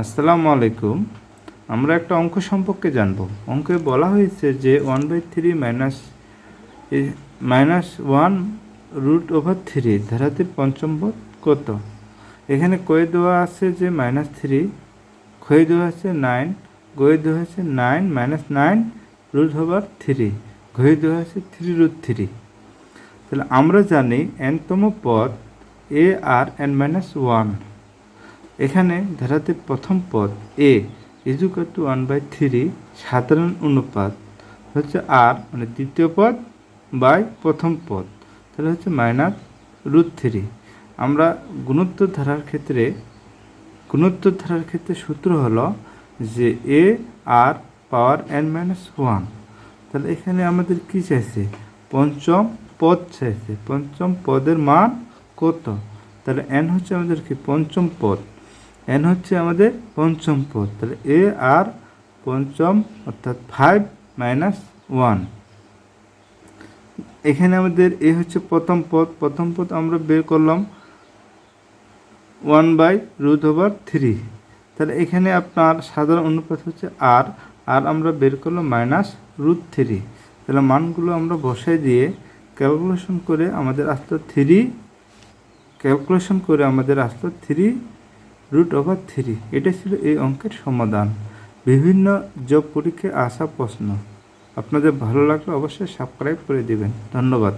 আসসালামু আলাইকুম। আমরা একটা অঙ্ক সম্পর্কে জানব। অঙ্কে বলা হয়েছে যে one by three minus minus one root over three ধারাতির পঞ্চম পদ কত? এখানে কয়ে দেওয়া আছে যে মাইনাস থ্রি ক্ষয়ে দেওয়া আছে নাইন গয়ে দেওয়া আছে nine minus nine root over three ঘয়ে দেওয়া আছে থ্রি রুট থ্রি তাহলে আমরা জানি এনতম পদ A R N minus one এখানে ধারাতে প্রথম পদ A equal to one by three সাধারণ অনুপাত হচ্ছে আর মানে দ্বিতীয় পদ বাই প্রথম পদ। তাহলে হচ্ছে মাইনাস রুট থ্রি আমরা গুণোত্তর ধারার ক্ষেত্রে, গুণোত্তর ধারার ক্ষেত্রে সূত্র হলো যে A R power N minus one তাহলে এখানে আমাদের কি চাইছে? পঞ্চম পদ চাইছে। পঞ্চম পদের মান কত? তাহলে এন হচ্ছে আমাদের কি? পঞ্চম পদ। এন হচ্ছে আমাদের পঞ্চম পদ, তাহলে এ আর পঞ্চম অর্থাৎ ফাইভ মাইনাস ওয়ান এখানে আমাদের এ হচ্ছে প্রথম পদ প্রথম পদ আমরা বের করলাম one by root over three তাহলে এখানে আপনার সাধারণ অনুপাত হচ্ছে আর আর আমরা বের করলাম মাইনাস রুট থ্রি তাহলে মানগুলো আমরা বসাই দিয়ে ক্যালকুলেশন করে আমাদের আসতো থ্রি ক্যালকুলেশন করে আমাদের আসতো থ্রি রুট ওভার থ্রি এটা ছিল এই অঙ্কের সমাধান। বিভিন্ন জব পরীক্ষায় আসা প্রশ্ন। আপনাদের ভালো লাগলে অবশ্যই সাবস্ক্রাইব করে দেবেন। ধন্যবাদ।